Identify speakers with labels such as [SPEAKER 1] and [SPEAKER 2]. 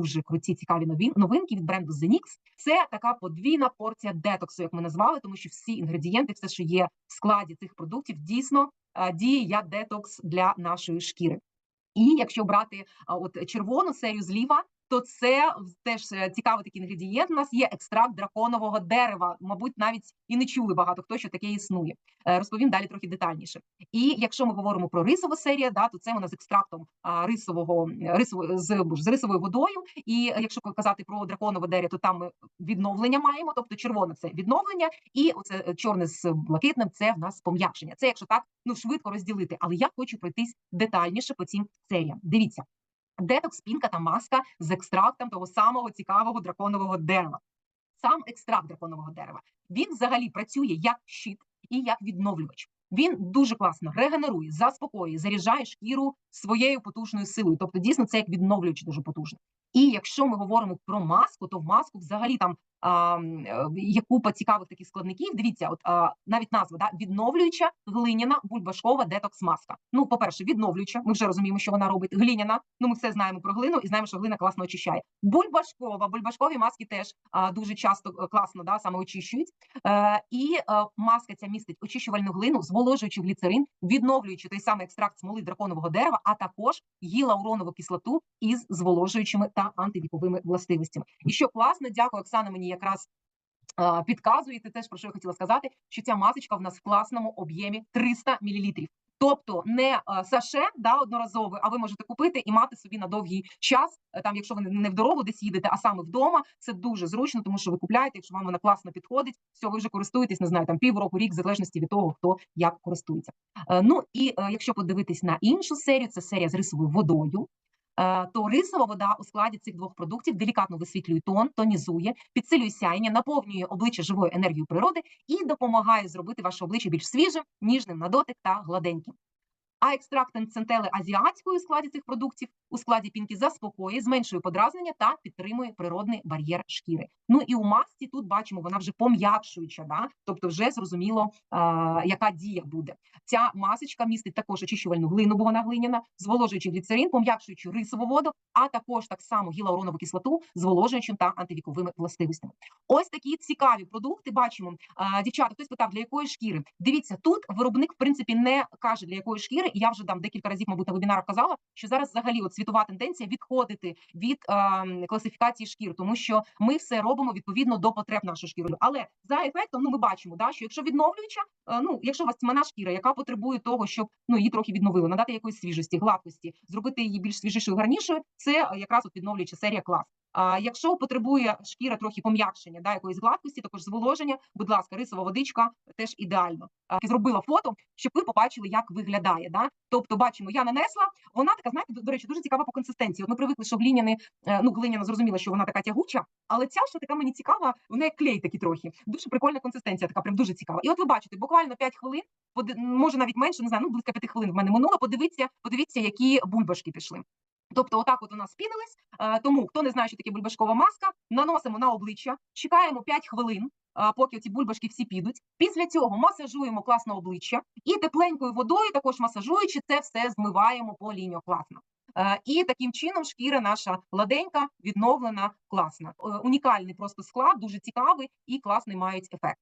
[SPEAKER 1] дуже круті цікаві нові новинки від бренду Zenix. Це така подвійна порція детоксу, як ми назвали, тому що всі інгредієнти, все, що є в складі цих продуктів, дійсно діє як детокс для нашої шкіри. І якщо брати от червону серію зліва, то це теж е, цікавий такий інгредієнт. У нас є екстракт драконового дерева. Мабуть, навіть і не чули багато хто, що таке існує. Е, Розповім далі трохи детальніше. І якщо ми говоримо про рисову серію, да, то це вона з екстрактом рисового рисової з, з рисовою водою. І якщо казати про драконове дерево, то там ми відновлення маємо, тобто червоне це відновлення, і оце е, чорне з блакитним це в нас пом'якшення. Це якщо так ну швидко розділити. Але я хочу пройтись детальніше по цим серіям. Дивіться. Детокс, пінка та маска з екстрактом того самого цікавого драконового дерева. Сам екстракт драконового дерева він взагалі працює як щит і як відновлювач. Він дуже класно регенерує, заспокоює, заряджає шкіру своєю потужною силою. Тобто, дійсно, це як відновлювач дуже потужний. І якщо ми говоримо про маску, то в маску взагалі там є купа цікавих таких складників. Дивіться, от навіть назва да відновлююча глиняна бульбашкова детокс маска. Ну, по перше, відновлююча. Ми вже розуміємо, що вона робить. Глиняна. Ну, ми все знаємо про глину і знаємо, що глина класно очищає. Бульбашкова, бульбашкові маски теж дуже часто е, класно да саме очищують. Е, І е, маска ця містить очищувальну глину, зволожуючи гліцерин, відновлюючи той самий екстракт смоли драконового дерева, а також гілауронову кислоту із зволожуючими та антивіковими властивостями. І що класно, дякую, Оксана. Мені якраз підказуєте теж про що я хотіла сказати, що ця масочка в нас в класному об'ємі 300 мл. Тобто не саше да одноразове, а ви можете купити і мати собі на довгий час. е, Там, якщо ви не- не в дорогу десь їдете, а саме вдома, це дуже зручно, тому що ви купляєте, якщо вам вона класно підходить, все, ви вже користуєтесь, не знаю, там півроку, рік, в залежності від того, хто як користується. Е, Ну і е, якщо подивитись на іншу серію, це серія з рисовою водою. Е, То рисова вода у складі цих двох продуктів делікатно висвітлює тон, тонізує, підсилює сяєння, наповнює обличчя живою енергією природи і допомагає зробити ваше обличчя більш свіжим, ніжним на дотик та гладеньким. А екстракт центели азіатської у складі цих продуктів у складі пінки заспокоює, зменшує подразнення та підтримує природний бар'єр шкіри. Ну і у масці тут бачимо, вона вже пом'якшуюча, да? тобто вже зрозуміло, а, яка дія буде. Ця масочка містить також очищувальну глину, бо вона глиняна, зволожуючи гліцерин, пом'якшуючи рисову воду, а також так само гілауронову кислоту, зволожуючим та антивіковими властивостями. Ось такі цікаві продукти. Бачимо, а, дівчата, хтось питав, для якої шкіри. Дивіться, тут виробник в принципі не каже для якої шкіри, я вже там декілька разів, мабуть, на вебінарах казала, що зараз взагалі от світова тенденція відходити від е, класифікації шкір, тому що ми все робимо відповідно до потреб нашої шкіри. Але за ефектом, ну ми бачимо, да, що якщо відновлююча, е, ну якщо у вас тьмана шкіра, яка потребує того, щоб ну її трохи відновили, надати якоїсь свіжості, гладкості, зробити її більш свіжішою, гарнішою, це якраз от відновлююча серія клас. Якщо потребує шкіра трохи пом'якшення, да, якоїсь гладкості, також зволоження, будь ласка, рисова водичка теж ідеально. А, зробила фото, щоб ви побачили, як виглядає. Да? Тобто, бачимо, я нанесла. Вона така, знаєте, до, речі, дуже цікава по консистенції. От ми привикли, що гліняни, е, ну глиняна зрозуміло, що вона така тягуча, але ця ще така мені цікава, вона як клей такі трохи. Дуже прикольна консистенція, така прям дуже цікава. І от ви бачите, буквально 5 хвилин, може навіть менше, не знаю, ну близько 5 хвилин в мене минуло. Подивіться, подивіться, які бульбашки пішли. Тобто, отак от у нас спінились. Е, Тому хто не знає, що таке бульбашкова маска, наносимо на обличчя, чекаємо 5 хвилин, поки ці бульбашки всі підуть. Після цього масажуємо класно обличчя і тепленькою водою, також масажуючи, це все змиваємо по лінію класно. І таким чином шкіра наша гладенька, відновлена, класна. Е, Унікальний просто склад, дуже цікавий і класний мають ефект.